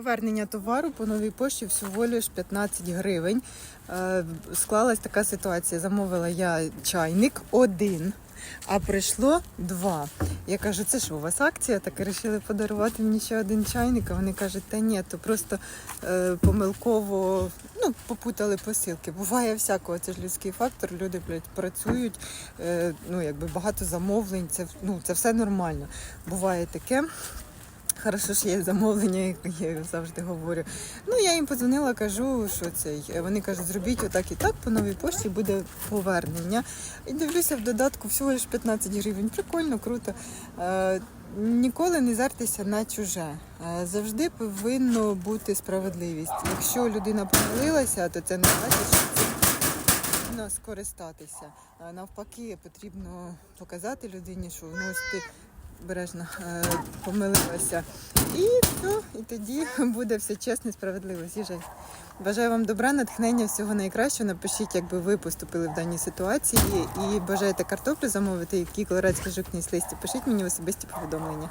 Повернення товару по новій пошті всього лиш 15 гривень. Е, Склалась така ситуація. Замовила я чайник один, а прийшло два. Я кажу, це що, у вас акція? Так і вирішили подарувати мені ще один чайник. А вони кажуть, та ні, то просто е, помилково ну, попутали посилки. Буває всякого, це ж людський фактор. Люди блядь, працюють, е, ну якби багато замовлень. Це ну це все нормально. Буває таке. Хорошо, що є замовлення, як я завжди говорю. Ну, я їм подзвонила, кажу, що цей. Вони кажуть, зробіть отак і так, по новій пошті буде повернення. І дивлюся в додатку всього лиш 15 гривень. Прикольно, круто. Е, ніколи не зартеся на чуже. Е, завжди повинно бути справедливість. Якщо людина помилилася, то це не значить, що це скористатися. Навпаки, потрібно показати людині, що ну ось ти бережно е, помилилася. І все, і тоді буде все чесно і справедливо. З'їжджай. Бажаю вам добра, натхнення, всього найкращого. Напишіть, як би ви поступили в даній ситуації. І бажаєте картоплю замовити, які колорадські жукні листі. Пишіть мені особисті повідомлення.